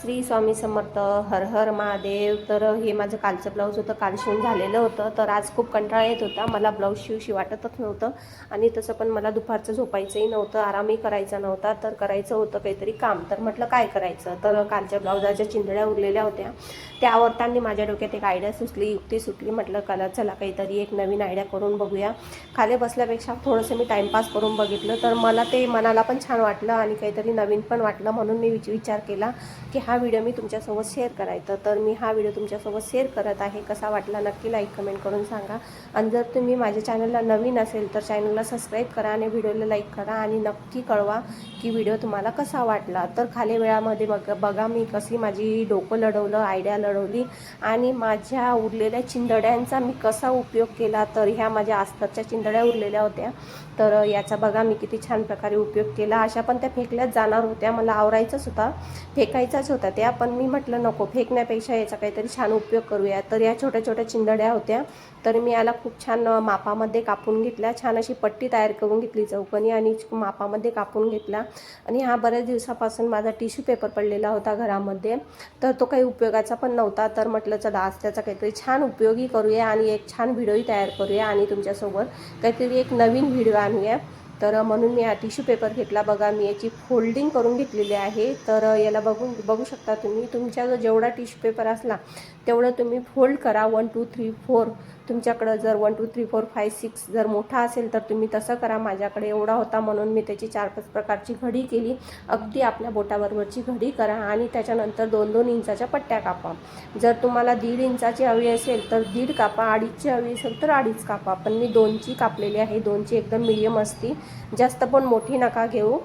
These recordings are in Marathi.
श्री स्वामी समर्थ हर हर महादेव. तर हे माझं कालचं ब्लाऊज होतं. काल शिवून झालेलं होतं. तर आज खूप कंटाळा येत होता. मला ब्लाऊज शिवशी वाटतच नव्हतं. आणि तसं पण मला दुपारचं झोपायचंही नव्हतं. आरामही करायचा नव्हता. तर करायचं होतं काहीतरी काम. तर म्हटलं काय करायचं? तर कालच्या ब्लाऊजाच्या चिंधड्या उरलेल्या होत्या. त्या आवडताना माझ्या डोक्यात एक आयडिया सुचली युक्ती सुटली म्हटलं कला चला काहीतरी एक नवीन आयडिया करून बघूया. खाली बसल्यापेक्षा थोडंसं मी टाईमपास करून बघितलं. तर मला ते मनाला पण छान वाटलं आणि काहीतरी नवीन पण वाटलं म्हणून मी विच- विचार केला की हा व्हिडिओ मी तुमच्यासोबत शेअर करायचा. तर मी हा व्हिडिओ तुमच्यासोबत शेअर करत आहे. कसा वाटला नक्की लाईक कमेंट करून सांगा. आणि जर तुम्ही माझ्या चॅनलला नवीन असेल तर चॅनलला सबस्क्राईब करा आणि व्हिडिओला लाईक करा. आणि नक्की कळवा की व्हिडिओ तुम्हाला कसा वाटला. तर खाली वेळामध्ये बघ बघा मी कशी माझी डोकं लढवलं आयडिया लढवली. आणि माझ्या उरलेल्या चिंदड्यांचा मी कसा उपयोग केला. तर ह्या माझ्या अस्तरच्या चिंदड्या उरलेल्या होत्या. तर याचा बघा मी किती छान प्रकारे उपयोग केला. अशा पण त्या फेकल्याच जाणार होत्या. मला आवरायचंच होता फेकायचाच होता त्या पण मी म्हटलं नको फेकण्यापेक्षा याचा काहीतरी छान उपयोग करूया. तर या छोट्या छोट्या चिंदड्या होत्या. तर मी याला खूप छान मापामध्ये कापून घेतल्या. छान अशी पट्टी तयार करून घेतली चौकनी आणि मापामध्ये कापून घेतला. आणि हा बऱ्याच दिवसापासून माझा टिश्यू पेपर पडलेला होता घरामध्ये. तर तो काही उपयोगाचा पण नव्हता. तर म्हटलं चला आज त्याचा काहीतरी छान उपयोगी करूया आणि एक छान व्हिडिओही तयार करूया आणि तुमच्यासोबत काहीतरी एक नवीन व्हिडिओ आणूया. तर म्हणून मी हा टिश्यू पेपर घेतला. बघा मी याची फोल्डिंग करून घेतलेली आहे. तर याला बघून बघू शकता तुम्ही तुमच्या जो जेवढा टिश्यू पेपर असला तेवढं तुम्ही फोल्ड करा. वन टू थ्री फोर तुमच्याकडं जर one two three four five six जर मोठा असेल तर तुम्ही तसं करा. माझ्याकडे एवढा होता म्हणून मी त्याची चार पाच प्रकारची घडी केली. अगदी आपल्या बोटाबरोबरची घडी करा आणि त्याच्यानंतर दोन दोन इंचाच्या पट्ट्या कापा. जर तुम्हाला दीड इंचाची हवी असेल तर दीड कापा. अडीचची हवी असेल तर अडीच कापा. पण मी दोनची कापलेली आहे. दोनची एकदम मिडियम असती. जास्त पण मोठी नका घेऊ.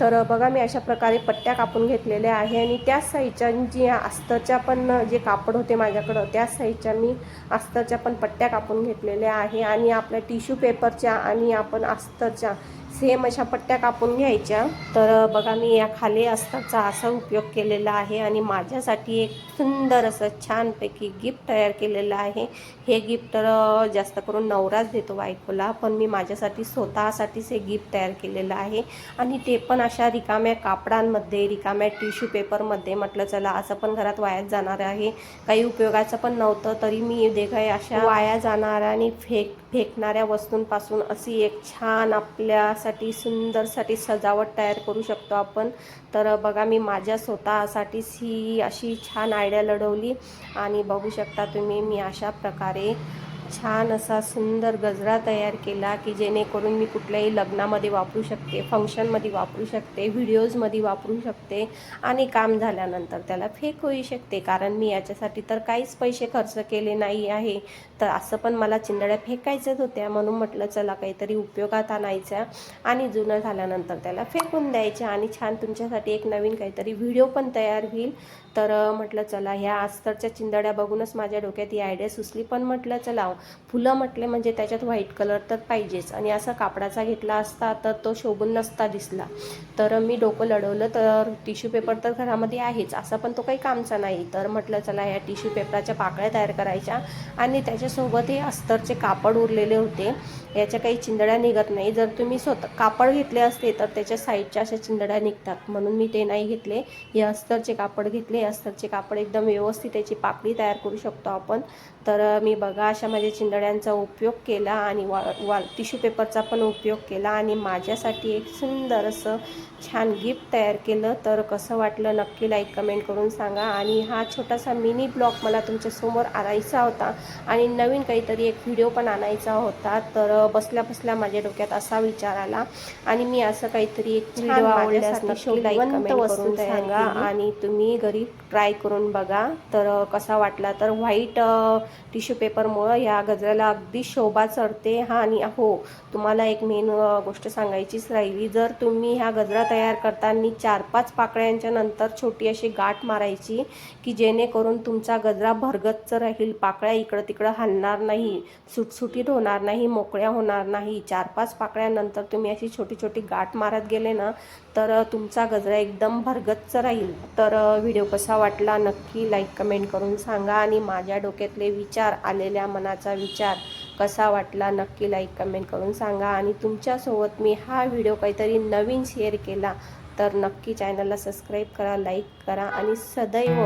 तर बघा मी अशा प्रकारे पट्ट्या कापून घेतलेल्या आहे आणि त्याच साईजच्या जी अस्तरच्या पण जे कापड होते माझ्याकडं त्याच साईजच्या मी अस्तरच्या पण पट्ट्या कापून घेतलेल्या आहे. आणि आपल्या टिश्यू पेपरच्या आणि आपण अस्तरच्या सेम अशा पट्ट्या कापून घ्यायच्या. तर बघा मी या खाली असताचा असा उपयोग केलेला आहे आणि माझ्यासाठी एक सुंदर असं छानपैकी गिफ्ट तयार केलेलं आहे. हे गिफ्ट तर जास्त करून नवराच देतो बायकोला पण मी माझ्यासाठी स्वतःसाठीच हे गिफ्ट तयार केलेलं आहे. आणि ते पण अशा रिकाम्या कापडांमध्ये रिकाम्या टिश्यू पेपरमध्ये म्हटलं चला असं पण घरात वायाच जाणार आहे. काही उपयोगाचं पण नव्हतं तरी मी दे काही अशा वाया जाणाऱ्या आणि फेक फेकणाऱ्या वस्तूंपासून अशी एक छान आपल्या आपल्यासाठी सुंदरसाठी सजावट तयार करू शकतो आपण. तर बघा मी माझ्या स्वतःसाठीच ही अशी छान आयडिया लढवली. आणि बघू शकता तुम्ही मी अशा प्रकारे छान असा सुंदर गजरा तयार केला की जेणेकरून मी कुठल्याही लग्नामध्ये वापरू शकते फंक्शनमध्ये वापरू शकते व्हिडिओजमध्ये वापरू शकते आणि काम झाल्यानंतर त्याला फेक होऊ शकते. कारण मी याच्यासाठी तर काहीच पैसे खर्च केले नाही आहे. तर असं पण मला चिंदड्या फेकायच्याच होत्या. म्हणून म्हटलं चला काहीतरी उपयोगात आणायच्या आणि जुनं झाल्यानंतर त्याला फेकून द्यायच्या आणि छान तुमच्यासाठी एक नवीन काहीतरी व्हिडिओ पण तयार होईल. तर म्हटलं चला ह्या अस्तरच्या चिंदड्या बघूनच माझ्या डोक्यात ही आयडिया सुचली. पण म्हटलं चला फुलं म्हटले म्हणजे त्याच्यात व्हाईट कलर तर पाहिजेच. आणि असा कापडाचा घेतला असता तर तो शोभून नसता दिसला. तर मी डोकं लढवलं तर टिश्यू पेपर तर घरामध्ये आहेच. असा पण तो काही कामचा नाही. तर म्हटलं चला ह्या टिश्यू पेपराच्या पाकळ्या तयार करायच्या. आणि त्याच्यासोबत हे अस्तरचे कापड उरलेले होते. याच्या काही चिंदड्या निघत नाही. जर तुम्ही स्वतः कापड घेतले असते तर त्याच्या साईडच्या अशा चिंदड्या निघतात. म्हणून मी ते नाही घेतले. हे अस्तरचे कापड घेतले. अस्तरचे कापड एकदम व्यवस्थित त्याची पाकळी तयार करू शकतो आपण. तर मी बघा अशा माझ्या चिंदड्यांचा उपयोग केला आणि वा वा टिश्यू पेपरचा पण उपयोग केला आणि माझ्यासाठी एक सुंदर असं छान गिफ्ट तयार केलं. तर कसं वाटलं नक्की लाईक कमेंट करून सांगा. आणि हा छोटासा मिनी ब्लॉग मला तुमच्यासमोर आणायचा होता आणि नवीन काहीतरी एक व्हिडिओ पण आणायचा होता. तर बसल्या बसल्या माझ्या डोक्यात असा विचार आला. आणि मी असं काहीतरी एक छान आवडल्यास नक्की लाईक कमेंट करून सांगा आणि तुम्ही घरी ट्राय करून बघा. तर कसा वाटला? तर व्हाईट टिश्यू पेपरमुळं ह्या गजऱ्याला अगदी शोभा चढते. हा आणि हो तुम्हाला एक मेन गोष्ट सांगायचीच राहिली. जर तुम्ही ह्या गजरा तयार करताना चार पाच पाकळ्यांच्या नंतर छोटी अशी गाठ मारायची की जेणेकरून तुमचा गजरा भरगच्च राहील. पाकळ्या इकडं तिकडं हलणार नाही सुटसुटीत होणार नाही मोकळ्या होणार नाही. चार पाच पाकळ्यानंतर तुम्ही अशी छोटी छोटी गाठ मारत गेले ना तर तुमचा गजरा एकदम भरगच्च राहील. तर व्हिडिओ कसा वाटला नक्की लाईक कमेंट करून सांगा. आणि माझ्या डोक्यातले विचार आलेल्या मनाचा विचार कसा वाटला नक्की लाईक कमेंट करून सांगा. आणि तुमच्यासोबत मी हा व्हिडिओ काहीतरी नवीन शेअर केला तर नक्की चॅनलला सबस्क्राईब करा लाईक करा आणि सदैव